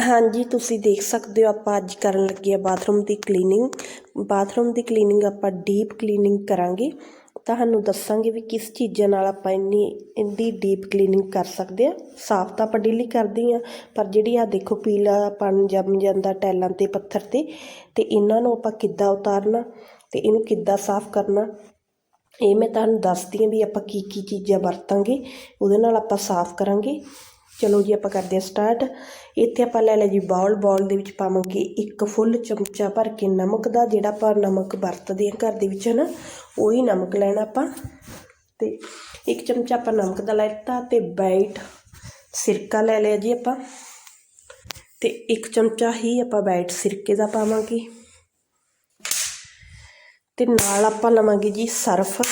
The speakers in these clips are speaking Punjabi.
ਹਾਂਜੀ, ਤੁਸੀਂ ਦੇਖ ਸਕਦੇ ਹੋ ਆਪਾਂ ਅੱਜ ਕਰਨ ਲੱਗੇ ਆ ਬਾਥਰੂਮ ਦੀ ਕਲੀਨਿੰਗ। ਬਾਥਰੂਮ ਦੀ ਕਲੀਨਿੰਗ ਆਪਾਂ ਡੀਪ ਕਲੀਨਿੰਗ ਕਰਾਂਗੇ। ਤੁਹਾਨੂੰ ਦੱਸਾਂਗੇ ਵੀ ਕਿਸ ਚੀਜ਼ਾਂ ਨਾਲ ਆਪਾਂ ਇੰਨੀ ਇੰਦੀ ਡੀਪ ਕਲੀਨਿੰਗ ਕਰ ਸਕਦੇ ਆ ਸਾਫ਼ ਤਾਂ ਆਪਾਂ ਡੇਲੀ ਕਰਦੇ ਆ ਪਰ ਜਿਹੜੀ ਆ ਦੇਖੋ ਪੀਲਾਪਨ ਜੰਮ ਜਾਂਦਾ ਟੈਲਾਂ ਤੇ, ਪੱਥਰ ਤੇ ਤੇ ਇਹਨਾਂ ਨੂੰ ਆਪਾਂ ਕਿੱਦਾਂ ਉਤਾਰਨਾ ਤੇ ਇਹਨੂੰ ਕਿੱਦਾਂ ਸਾਫ਼ ਕਰਨਾ, ਇਹ ਮੈਂ ਤੁਹਾਨੂੰ ਦੱਸਦੀ ਹਾਂ ਵੀ ਆਪਾਂ ਕੀ ਕੀ ਚੀਜ਼ਾਂ ਵਰਤਾਂਗੇ। ਉਹਦੇ ਨਾਲ ਆਪਾਂ ਸਾਫ਼ ਕਰਾਂਗੇ। ਚਲੋ ਜੀ ਆਪਾਂ ਕਰਦੇ ਹਾਂ ਸਟਾਰਟ ਇੱਥੇ ਆਪਾਂ ਲੈ ਲਿਆ ਜੀ ਬਾਉਲ ਬਾਉਲ ਦੇ ਵਿੱਚ ਪਾਵਾਂਗੇ ਇੱਕ ਫੁੱਲ ਚਮਚਾ ਭਰ ਕੇ ਨਮਕ ਦਾ, ਜਿਹੜਾ ਆਪਾਂ ਨਮਕ ਵਰਤਦੇ ਹਾਂ ਘਰ ਦੇ ਵਿੱਚ ਹੈ ਨਾ ਉਹੀ ਨਮਕ ਲੈਣਾ ਆਪਾਂ। ਤੇ ਇੱਕ ਚਮਚਾ ਆਪਾਂ ਨਮਕ ਦਾ ਲੈਤਾ ਤੇ ਵਾਈਟ ਸਿਰਕਾ ਲੈ ਲਿਆ ਜੀ ਆਪਾਂ। ਤੇ ਇੱਕ ਚਮਚਾ ਹੀ ਆਪਾਂ ਵਾਈਟ ਸਿਰਕੇ ਦਾ ਪਾਵਾਂਗੇ। ਤੇ ਨਾਲ ਆਪਾਂ ਲਵਾਂਗੇ ਜੀ ਸਰਫ।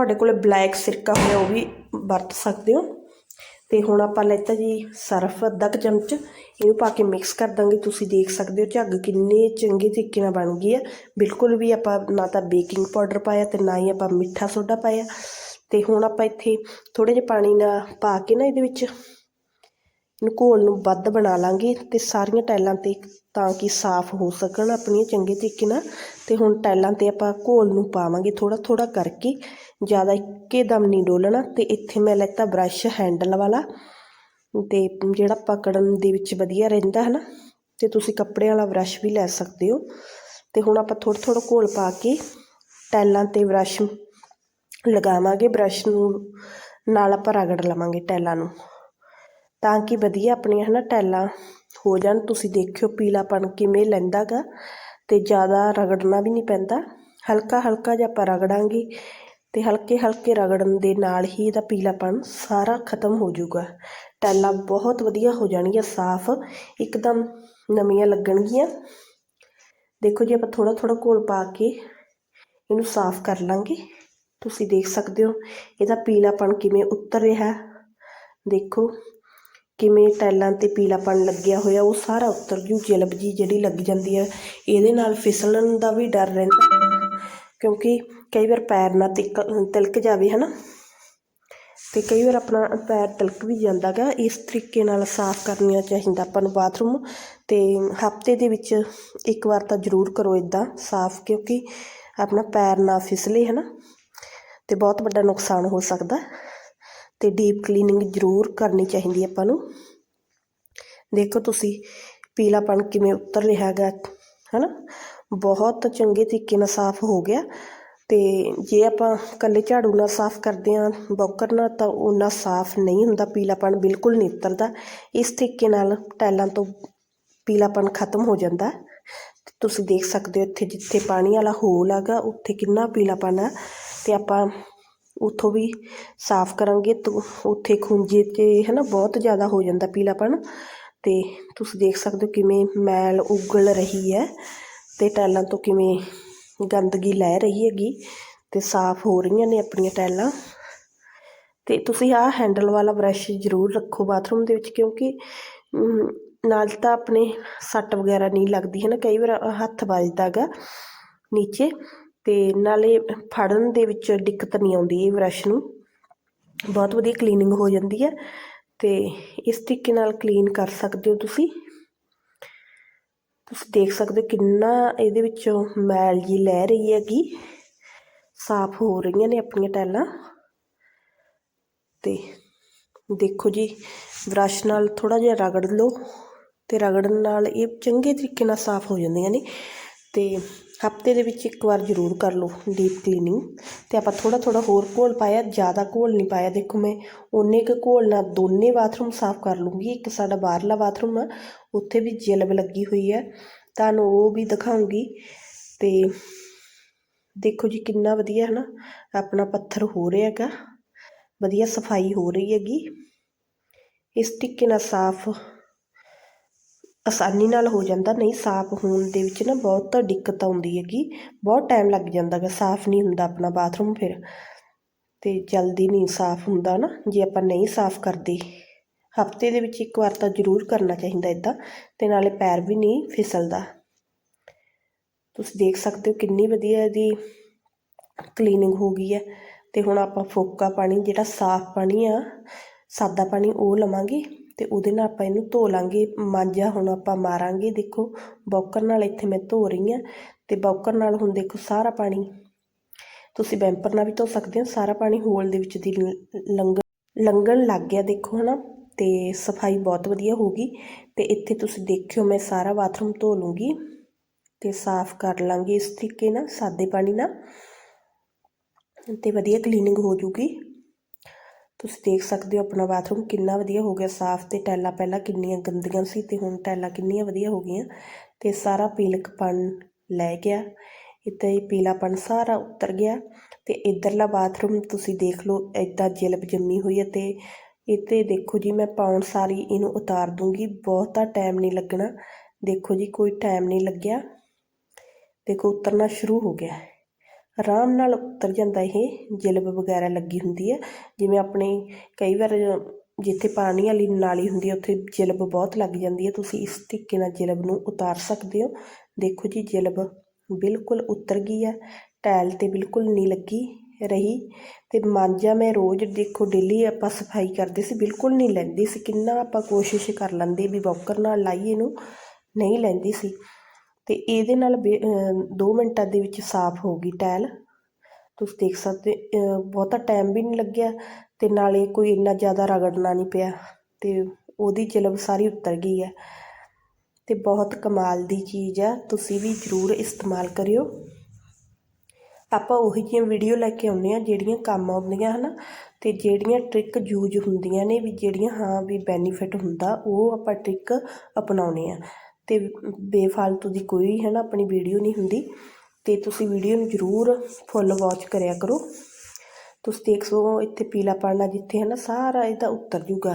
ਤੁਹਾਡੇ ਕੋਲ ਬਲੈਕ ਸਿਰਕਾ ਹੋਇਆ, ਉਹ ਵੀ ਵਰਤ ਸਕਦੇ ਹੋ। ਤੇ ਹੁਣ ਆਪਾਂ ਲੈਤਾ ਜੀ ਸਰਫ ਅੱਧਾ ਕੁ ਚਮਚ, ਇਹਨੂੰ ਪਾ ਕੇ ਮਿਕਸ ਕਰ ਦਾਂਗੇ। ਤੁਸੀਂ ਦੇਖ ਸਕਦੇ ਹੋ ਝੱਗ ਕਿੰਨੇ ਚੰਗੇ ਤਰੀਕੇ ਨਾਲ ਬਣ ਗਈ ਹੈ। ਬਿਲਕੁਲ ਵੀ ਆਪਾਂ ਨਾ ਤਾਂ ਬੇਕਿੰਗ ਪਾਊਡਰ ਪਾਇਆ ਤੇ ਨਾ ਹੀ ਆਪਾਂ ਮਿੱਠਾ ਸੋਡਾ ਪਾਇਆ। ਤੇ ਹੁਣ ਆਪਾਂ ਇੱਥੇ ਥੋੜੇ ਜਿਹੇ ਪਾਣੀ ਨਾਲ ਪਾ ਕੇ ਨਾ ਇਹਦੇ ਵਿੱਚ ਇਹਨੂੰ ਘੋਲ ਨੂੰ ਵੱਧ ਬਣਾ ਲਾਂਗੇ ਤੇ ਸਾਰੀਆਂ ਟਾਈਲਾਂ ਤੇ ਤਾਂ ਕਿ ਸਾਫ਼ ਹੋ ਸਕਣ ਆਪਣੀਆਂ ਚੰਗੇ ਤਰੀਕੇ ਨਾਲ। ਤੇ ਹੁਣ ਟਾਈਲਾਂ ਤੇ ਆਪਾਂ ਘੋਲ ਨੂੰ ਪਾਵਾਂਗੇ ਥੋੜਾ ਥੋੜਾ ਕਰਕੇ। ਜ਼ਿਆਦਾ ਇੱਕੇ ਦਮ ਨਹੀਂ ਡੋਲਣਾ ਤੇ ਇੱਥੇ ਮੈਂ ਲੈਤਾ ਬ੍ਰਸ਼ ਹੈਂਡਲ ਵਾਲਾ। ਤੇ ਜਿਹੜਾ ਪਕੜਨ ਦੇ ਵਿੱਚ ਵਧੀਆ ਰਹਿੰਦਾ ਹੈ ਨਾ ਤੇ ਤੁਸੀਂ ਕੱਪੜਿਆਂ ਵਾਲਾ ਬ੍ਰਸ਼ ਵੀ ਲੈ ਸਕਦੇ ਹੋ। ਤੇ ਹੁਣ ਆਪਾਂ ਥੋੜਾ ਥੋੜਾ ਘੋਲ ਪਾ ਕੇ ਟਾਈਲਾਂ ਤੇ ਬ੍ਰਸ਼ ਲਗਾਵਾਂਗੇ। ਬ੍ਰਸ਼ ਨੂੰ ਨਾਲ ਆਪਾਂ ਰਗੜ ਲਵਾਂਗੇ ਟਾਈਲਾਂ ਨੂੰ। ਤਾਂ ਕਿ ਵਧੀਆ ਆਪਣੀਆਂ ਹੈ ਨਾ ਟਾਈਲਾਂ ਹੋ ਜਾਣ। ਤੁਸੀਂ ਦੇਖਿਓ ਪੀਲਾਪਣ ਕਿਵੇਂ ਲੈਂਦਾ ਗਾ ਅਤੇ ਜ਼ਿਆਦਾ ਰਗੜਨਾ ਵੀ ਨਹੀਂ ਪੈਂਦਾ। ਹਲਕਾ ਹਲਕਾ ਜਿਹਾ ਆਪਾਂ ਰਗੜਾਂਗੇ ਤੇ ਹਲਕੇ ਹਲਕੇ ਰਗੜਨ ਦੇ ਨਾਲ ਹੀ ਇਹਦਾ ਪੀਲਾਪਣ ਸਾਰਾ ਖਤਮ ਹੋ ਜਾਊਗਾ। ਟਾਈਲਾਂ ਬਹੁਤ ਵਧੀਆ ਹੋ ਜਾਣਗੀਆਂ, ਸਾਫ਼, ਇੱਕਦਮ ਨਵੀਆਂ ਲੱਗਣਗੀਆਂ। ਦੇਖੋ ਜੀ ਆਪਾਂ ਥੋੜਾ ਥੋੜਾ ਘੋਲ ਪਾ ਕੇ ਇਹਨੂੰ ਸਾਫ਼ ਕਰ ਲਾਂਗੇ, ਤੁਸੀਂ ਦੇਖ ਸਕਦੇ ਹੋ ਇਹਦਾ ਪੀਲਾਪਣ ਕਿਵੇਂ ਉਤਰ ਰਿਹਾ। ਦੇਖੋ ਕਿਵੇਂ ਟਾਈਲਾਂ ਤੇ ਪੀਲਾਪਣ ਲੱਗਿਆ ਹੋਇਆ, ਉਹ ਸਾਰਾ ਉਤਰ ਜੂ ਜਲਬ ਜੀ ਜਿਹੜੀ ਲੱਗ ਜਾਂਦੀ ਹੈ ਇਹਦੇ ਨਾਲ ਫਿਸਲਣ ਦਾ ਵੀ ਡਰ ਰਹਿੰਦਾ, ਕਿਉਂਕਿ ਕਈ ਵਾਰ ਪੈਰ ਨਾ ਤਿਕ, ਤਿਲਕ ਜਾਵੇ ਹੈ ਨਾ ਤੇ ਕਈ ਵਾਰ ਆਪਣਾ ਪੈਰ ਤਿਲਕ ਵੀ ਜਾਂਦਾ ਗਾ, ਇਸ ਤਰੀਕੇ ਨਾਲ ਸਾਫ਼ ਕਰਨੀਆਂ ਚਾਹੀਦਾ ਆਪਾਂ ਨੂੰ ਬਾਥਰੂਮ। ਤੇ ਹਫ਼ਤੇ ਦੇ ਵਿੱਚ ਇੱਕ ਵਾਰ ਤਾਂ ਜ਼ਰੂਰ ਕਰੋ ਇਦਾਂ ਸਾਫ਼, ਕਿਉਂਕਿ ਆਪਣਾ ਪੈਰ ਨਾ ਫਿਸਲੇ ਹੈ ਨਾ ਤੇ ਬਹੁਤ ਵੱਡਾ ਨੁਕਸਾਨ ਹੋ ਸਕਦਾ। ਤੇ ਡੀਪ ਕਲੀਨਿੰਗ ਜ਼ਰੂਰ ਕਰਨੀ ਚਾਹੀਦੀ ਆਪਾਂ ਨੂੰ। ਦੇਖੋ ਤੁਸੀਂ, ਪੀਲਾਪਣ ਕਿਵੇਂ ਉਤਰ ਰਿਹਾ ਹੈਗਾ, ਹਨਾ? ਬਹੁਤ ਚੰਗੇ ਤਰੀਕੇ ਨਾਲ ਸਾਫ਼ ਹੋ ਗਿਆ ਤੇ ਜੇ ਆਪਾਂ ਕੱਲੇ ਝਾੜੂ ਨਾਲ ਸਾਫ਼ ਕਰਦੇ ਆਂ ਬੌਕਰ ਨਾਲ ਤਾਂ ਉਹਨਾਂ ਸਾਫ਼ ਨਹੀਂ ਹੁੰਦਾ, ਪੀਲਾਪਣ ਬਿਲਕੁਲ ਨਹੀਂ ਉਤਰਦਾ। ਇਸ ਤਰੀਕੇ ਨਾਲ ਟਾਈਲਾਂ ਤੋਂ ਪੀਲਾਪਣ ਖਤਮ ਹੋ ਜਾਂਦਾ। ਤੁਸੀਂ ਦੇਖ ਸਕਦੇ ਹੋ ਇੱਥੇ ਜਿੱਥੇ ਪਾਣੀ ਵਾਲਾ ਹੋਲ ਹੈਗਾ, ਉੱਥੇ ਕਿੰਨਾ ਪੀਲਾਪਣ ਹੈ। ਤੇ ਆਪਾਂ ਉੱਥੋਂ ਵੀ ਸਾਫ਼ ਕਰਾਂਗੇ ਤਾਂ ਉੱਥੇ ਖੁੰਝੇ 'ਤੇ ਹੈ ਨਾ ਬਹੁਤ ਜ਼ਿਆਦਾ ਹੋ ਜਾਂਦਾ ਪੀਲਾਪਣ। ਅਤੇ ਤੁਸੀਂ ਦੇਖ ਸਕਦੇ ਹੋ ਕਿਵੇਂ ਮੈਲ ਉਗਲ ਰਹੀ ਹੈ ਅਤੇ ਟਾਈਲਾਂ ਤੋਂ ਕਿਵੇਂ ਗੰਦਗੀ ਲੈ ਰਹੀ ਹੈਗੀ ਅਤੇ ਸਾਫ਼ ਹੋ ਰਹੀਆਂ ਨੇ ਆਪਣੀਆਂ ਟੈਲਾਂ। ਅਤੇ ਤੁਸੀਂ ਆਹ ਹੈਂਡਲ ਵਾਲਾ ਬਰੱਸ਼ ਜ਼ਰੂਰ ਰੱਖੋ ਬਾਥਰੂਮ ਦੇ ਵਿੱਚ ਕਿਉਂਕਿ ਨਾਲ ਤਾਂ ਆਪਣੇ ਸੱਟ ਵਗੈਰਾ ਨਹੀਂ ਲੱਗਦੀ ਹੈ ਨਾ ਕਈ ਵਾਰ ਹੱਥ ਵੱਜਦਾ ਗਾ ਨੀਚੇ। ਅਤੇ ਨਾਲੇ ਫੜਨ ਦੇ ਵਿੱਚ ਦਿੱਕਤ ਨਹੀਂ ਆਉਂਦੀ ਇਹ ਬਰੱਸ਼ ਨੂੰ। ਬਹੁਤ ਵਧੀਆ ਕਲੀਨਿੰਗ ਹੋ ਜਾਂਦੀ ਹੈ ਅਤੇ ਇਸ ਤਰੀਕੇ ਨਾਲ ਕਲੀਨ ਕਰ ਸਕਦੇ ਹੋ ਤੁਸੀਂ। ਤੁਸੀਂ ਦੇਖ ਸਕਦੇ ਹੋ ਕਿੰਨਾ ਇਹਦੇ ਵਿੱਚੋਂ ਮੈਲ ਜੀ ਲੈ ਰਹੀ ਹੈਗੀ। ਸਾਫ਼ ਹੋ ਰਹੀਆਂ ਨੇ ਆਪਣੀਆਂ ਟੈਲਾਂ ਤੇ ਦੇਖੋ ਜੀ ਬ੍ਰਸ਼ ਨਾਲ ਥੋੜਾ ਜਿਹਾ ਰਗੜ ਲਓ ਤੇ ਰਗੜਨ ਨਾਲ ਇਹ ਚੰਗੇ ਤਰੀਕੇ ਨਾਲ ਸਾਫ਼ ਹੋ ਜਾਂਦੀਆਂ ਨੇ। ਤੇ ਹਫ਼ਤੇ ਦੇ ਵਿੱਚ ਇੱਕ ਵਾਰ ਜ਼ਰੂਰ ਕਰ ਲਓ ਡੀਪ ਕਲੀਨਿੰਗ ਤੇ ਆਪਾਂ ਥੋੜਾ ਥੋੜਾ ਹੋਰ ਘੋਲ ਪਾਇਆ, ਜ਼ਿਆਦਾ ਘੋਲ ਨਹੀਂ ਪਾਇਆ। ਦੇਖੋ ਮੈਂ ਉਨੇ ਕੁ ਘੋਲ ਨਾਲ ਦੋਨੇ ਬਾਥਰੂਮ ਸਾਫ਼ ਕਰ ਲੂੰਗੀ। ਇੱਕ ਸਾਡਾ ਬਾਹਰਲਾ ਬਾਥਰੂਮ ਆ, ਉੱਥੇ ਵੀ ਜਿਲਬ ਲੱਗੀ ਹੋਈ ਹੈ ਤੁਹਾਨੂੰ ਉਹ ਵੀ ਦਿਖਾਉਂਗੀ। ਤੇ ਦੇਖੋ ਜੀ ਕਿੰਨਾ ਵਧੀਆ ਹੈ ਨਾ ਆਪਣਾ ਪੱਥਰ ਹੋ ਰਿਹਾ ਹੈਗਾ। ਵਧੀਆ ਸਫ਼ਾਈ ਹੋ ਰਹੀ ਹੈਗੀ। ਇਸ ਤਰੀਕੇ ਨਾਲ ਸਾਫ਼ ਆਸਾਨੀ ਨਾਲ ਹੋ ਜਾਂਦਾ, ਨਹੀਂ ਸਾਫ਼ ਹੋਣ ਦੇ ਵਿੱਚ ਨਾ ਬਹੁਤ ਦਿੱਕਤ ਆਉਂਦੀ ਹੈਗੀ, ਬਹੁਤ ਟਾਈਮ ਲੱਗ ਜਾਂਦਾ ਗਾ, ਸਾਫ਼ ਨਹੀਂ ਹੁੰਦਾ ਆਪਣਾ ਬਾਥਰੂਮ ਫਿਰ। ਅਤੇ ਜਲਦੀ ਨਹੀਂ ਸਾਫ਼ ਹੁੰਦਾ ਨਾ, ਜੇ ਆਪਾਂ ਨਹੀਂ ਸਾਫ਼ ਕਰਦੇ। ਹਫ਼ਤੇ ਦੇ ਵਿੱਚ ਇੱਕ ਵਾਰ ਤਾਂ ਜ਼ਰੂਰ ਕਰਨਾ ਚਾਹੀਦਾ ਇੱਦਾਂ ਅਤੇ ਨਾਲੇ ਪੈਰ ਵੀ ਨਹੀਂ ਫਿਸਲਦਾ। ਤੁਸੀਂ ਦੇਖ ਸਕਦੇ ਹੋ ਕਿੰਨੀ ਵਧੀਆ ਇਹਦੀ ਕਲੀਨਿੰਗ ਹੋ ਗਈ ਹੈ। ਅਤੇ ਹੁਣ ਆਪਾਂ ਫੋਕਾ ਪਾਣੀ, ਜਿਹੜਾ ਸਾਫ਼ ਪਾਣੀ ਆ, ਸਾਦਾ ਪਾਣੀ ਉਹ ਲਵਾਂਗੇ। ਅਤੇ ਉਹਦੇ ਨਾਲ ਆਪਾਂ ਇਹਨੂੰ ਧੋ ਲਾਂਗੇ। ਮਾਂਜਾ ਹੁਣ ਆਪਾਂ ਮਾਰਾਂਗੇ। ਦੇਖੋ, ਬੌਕਰ ਨਾਲ ਇੱਥੇ ਮੈਂ ਧੋ ਰਹੀ ਹਾਂ ਅਤੇ ਬੌਕਰ ਨਾਲ ਹੁਣ ਦੇਖੋ ਸਾਰਾ ਪਾਣੀ। ਤੁਸੀਂ ਬੈਂਪਰ ਨਾਲ ਵੀ ਧੋ ਸਕਦੇ ਹੋ। ਸਾਰਾ ਪਾਣੀ ਹੋਲ ਦੇ ਵਿੱਚ ਦੀ ਲੰਘ, ਲੰਘਣ ਲੱਗ ਗਿਆ ਦੇਖੋ, ਹਨਾ? ਤੇ ਸਫ਼ਾਈ ਬਹੁਤ ਵਧੀਆ ਹੋ ਗਈ। ਤੇ ਇੱਥੇ ਤੁਸੀਂ ਦੇਖਿਓ ਮੈਂ ਸਾਰਾ ਬਾਥਰੂਮ ਧੋ ਲੂੰਗੀ ਤੇ ਸਾਫ਼ ਕਰ ਲਾਂਗੇ ਇਸ ਤਰੀਕੇ ਨਾਲ, ਸਾਦੇ ਪਾਣੀ ਨਾਲ। ਤੇ ਵਧੀਆ ਕਲੀਨਿੰਗ ਹੋ ਜੂਗੀ। ਤੁਸੀਂ ਦੇਖ ਸਕਦੇ ਹੋ ਆਪਣਾ ਬਾਥਰੂਮ ਕਿੰਨਾ ਵਧੀਆ ਹੋ ਗਿਆ, ਸਾਫ਼ ਤੇ ਟੈਲਾਂ ਪਹਿਲਾਂ ਕਿੰਨੀਆਂ ਗੰਦੀਆਂ ਸੀ ਤੇ ਹੁਣ ਟੈਲਾਂ ਕਿੰਨੀਆਂ ਵਧੀਆ ਹੋ ਗਈਆਂ ਤੇ ਸਾਰਾ ਪੀਲਕਪਣ ਲੈ ਗਿਆ, ਇੱਥੇ ਪੀਲਾਪਣ ਸਾਰਾ ਉਤਰ ਗਿਆ ਤੇ ਇਧਰਲਾ ਬਾਥਰੂਮ ਤੁਸੀਂ ਦੇਖ ਲਓ ਇਦਾਂ ਜਿਲਬ ਜੰਮੀ ਹੋਈ ਹੈ ਤੇ ਇੱਥੇ ਦੇਖੋ ਜੀ ਮੈਂ ਪਾਉਣ ਸਾਰੀ ਇਹਨੂੰ ਉਤਾਰ ਦੂੰਗੀ, ਬਹੁਤਾ ਟਾਈਮ ਨਹੀਂ ਲੱਗਣਾ, ਦੇਖੋ ਜੀ ਕੋਈ ਟਾਈਮ ਨਹੀਂ ਲੱਗਿਆ, ਦੇਖੋ ਉਤਰਨਾ ਸ਼ੁਰੂ ਹੋ ਗਿਆ। ਆਰਾਮ ਨਾਲ ਉਤਰ ਜਾਂਦਾ ਇਹ, ਜਿਲਬ ਵਗੈਰਾ ਲੱਗੀ ਹੁੰਦੀ ਹੈ। ਜਿਵੇਂ ਆਪਣੇ ਕਈ ਵਾਰ ਜਿੱਥੇ ਪਾਣੀ ਵਾਲੀ ਨਾਲੀ ਹੁੰਦੀ ਹੈ, ਉੱਥੇ ਜਿਲਬ ਬਹੁਤ ਲੱਗ ਜਾਂਦੀ ਹੈ। ਤੁਸੀਂ ਇਸ ਤਰੀਕੇ ਨਾਲ ਜਿਲਬ ਨੂੰ ਉਤਾਰ ਸਕਦੇ ਹੋ। ਦੇਖੋ ਜੀ, ਜਿਲਬ ਬਿਲਕੁਲ ਉਤਰ ਗਈ ਹੈ, ਟਾਇਲ ਤੇ ਬਿਲਕੁਲ ਨਹੀਂ ਲੱਗੀ ਰਹੀ। ਤੇ ਮਾਂਜਾ ਮੈਂ ਰੋਜ਼ ਦੇਖੋ ਡੇਲੀ ਆਪਾਂ ਸਫ਼ਾਈ ਕਰਦੇ ਸੀ, ਬਿਲਕੁਲ ਨਹੀਂ ਲੈਂਦੀ ਸੀ। ਕਿੰਨਾ ਆਪਾਂ ਕੋਸ਼ਿਸ਼ ਕਰ ਲੈਂਦੇ ਵੀ ਬੌਕਰ ਨਾਲ ਲਾਈਏ ਨੂੰ, ਨਹੀਂ ਲੈਂਦੀ ਸੀ। ਤੇ ਇਹਦੇ ਨਾਲ 2 ਮਿੰਟਾਂ ਦੇ ਵਿੱਚ ਸਾਫ਼ ਹੋ ਗਈ ਟਾਇਲ ਤੁਸੀਂ ਦੇਖ ਸਕਦੇ ਬਹੁਤਾ ਟਾਈਮ ਵੀ ਨਹੀਂ ਲੱਗਿਆ ਤੇ ਨਾਲੇ ਕੋਈ ਇੰਨਾ ਜ਼ਿਆਦਾ ਰਗੜਨਾ ਨਹੀਂ ਪਿਆ ਤੇ ਉਹਦੀ ਚਲਬ ਸਾਰੀ ਉਤਰ ਗਈ ਹੈ। ਤੇ ਬਹੁਤ ਕਮਾਲ ਦੀ ਚੀਜ਼ ਆ, ਤੁਸੀਂ ਵੀ ਜ਼ਰੂਰ ਇਸਤੇਮਾਲ ਕਰਿਓ। ਆਪਾਂ ਉਹੀ ਜਿਹੀਆਂ ਵੀਡੀਓ ਲੈ ਕੇ ਆਉਂਦੇ ਆ ਜਿਹੜੀਆਂ ਕੰਮ ਆਉਂਦੀਆਂ ਹਨ ਤੇ ਜਿਹੜੀਆਂ ਟ੍ਰਿਕ ਯੂਜ ਹੁੰਦੀਆਂ ਨੇ ਵੀ ਜਿਹੜੀਆਂ ਹਾਂ ਵੀ ਬੈਨੀਫਿਟ ਹੁੰਦਾ, ਉਹ ਆਪਾਂ ਟ੍ਰਿਕ ਅਪਣਾਉਣੇ ਆ ਅਤੇ ਬੇਫਾਲਤੂ ਦੀ ਕੋਈ ਹੈ ਨਾ ਆਪਣੀ ਵੀਡੀਓ ਨਹੀਂ ਹੁੰਦੀ। ਅਤੇ ਤੁਸੀਂ ਵੀਡੀਓ ਨੂੰ ਜ਼ਰੂਰ ਫੁੱਲ ਵਾਚ ਕਰਿਆ ਕਰੋ। ਤੁਸੀਂ ਦੇਖ ਸਕੋ ਇੱਥੇ ਪੀਲਾ ਪੜਨਾ ਜਿੱਥੇ ਹੈ ਨਾ ਸਾਰਾ ਇਹਦਾ ਉੱਤਰ ਜੂਗਾ।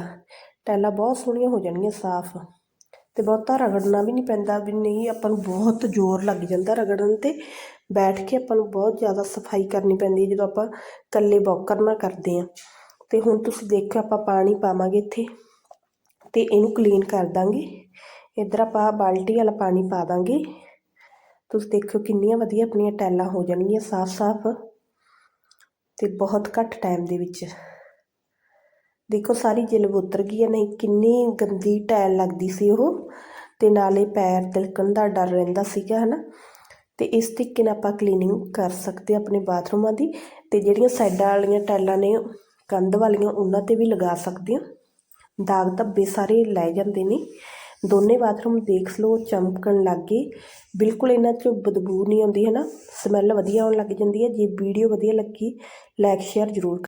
ਟੈਲਾਂ ਬਹੁਤ ਸੋਹਣੀਆਂ ਹੋ ਜਾਣਗੀਆਂ ਸਾਫ਼। ਅਤੇ ਬਹੁਤਾ ਰਗੜਨਾ ਵੀ ਨਹੀਂ ਪੈਂਦਾ ਵੀ ਨਹੀਂ ਆਪਾਂ ਨੂੰ ਬਹੁਤ ਜ਼ੋਰ ਲੱਗ ਜਾਂਦਾ ਰਗੜਨ ਤੇ। ਬੈਠ ਕੇ ਆਪਾਂ ਨੂੰ ਬਹੁਤ ਜ਼ਿਆਦਾ ਸਫ਼ਾਈ ਕਰਨੀ ਪੈਂਦੀ ਹੈ ਜਦੋਂ ਆਪਾਂ ਇਕੱਲੇ ਬੌਕਰ ਨਾਲ ਕਰਦੇ ਹਾਂ। ਅਤੇ ਹੁਣ ਤੁਸੀਂ ਦੇਖੋ ਆਪਾਂ ਪਾਣੀ ਪਾਵਾਂਗੇ ਇੱਥੇ। ਅਤੇ ਇਹਨੂੰ ਕਲੀਨ ਕਰ ਦਾਂਗੇ। ਇੱਧਰ ਆਪਾਂ ਬਾਲਟੀ ਵਾਲਾ ਪਾਣੀ ਪਾ ਦਾਂਗੇ। ਤੁਸੀਂ ਦੇਖੋ ਕਿੰਨੀਆਂ ਵਧੀਆ ਆਪਣੀਆਂ ਟੈਲਾਂ ਹੋ ਜਾਣਗੀਆਂ ਸਾਫ਼-ਸਾਫ਼ ਤੇ ਬਹੁਤ ਘੱਟ ਟਾਈਮ ਦੇ ਵਿੱਚ। ਦੇਖੋ ਸਾਰੀ ਜਿਲਬ ਉਤਰ ਗਈ ਹੈ ਨਹੀਂ ਕਿੰਨੀ ਗੰਦੀ ਟੈਲ ਲੱਗਦੀ ਸੀ ਉਹ ਤੇ ਨਾਲੇ ਪੈਰ ਤਿਲਕਣ ਦਾ ਡਰ ਰਹਿੰਦਾ ਸੀਗਾ, ਹਨਾ। ਤੇ ਇਸ ਤਰੀਕੇ ਨਾਲ ਆਪਾਂ ਕਲੀਨਿੰਗ ਕਰ ਸਕਦੇ ਆਪਣੇ ਬਾਥਰੂਮਾਂ ਦੀ ਤੇ ਜਿਹੜੀਆਂ ਸਾਈਡਾਂ ਵਾਲੀਆਂ ਟੈਲਾਂ ਨੇ, ਕੰਧ ਵਾਲੀਆਂ, ਉਹਨਾਂ ਤੇ ਵੀ ਲਗਾ ਸਕਦੇ ਹਾਂ। ਦਾਗ ਧੱਬੇ ਸਾਰੇ ਲੈ ਜਾਂਦੇ ਨੇ। ਦੋਨੇ ਬਾਥਰੂਮ ਦੇਖ ਲਓ, ਚਮਕਣ ਲੱਗ ਗਏ। ਬਿਲਕੁਲ ਇਹਨਾਂ 'ਚ ਬਦਬੂ ਨਹੀਂ ਆਉਂਦੀ ਹੈ ਨਾ ਸਮੈਲ ਵਧੀਆ ਆਉਣ ਲੱਗ ਜਾਂਦੀ ਹੈ। ਜੇ ਵੀਡੀਓ ਵਧੀਆ ਲੱਗੀ ਲਾਈਕ ਸ਼ੇਅਰ ਜ਼ਰੂਰ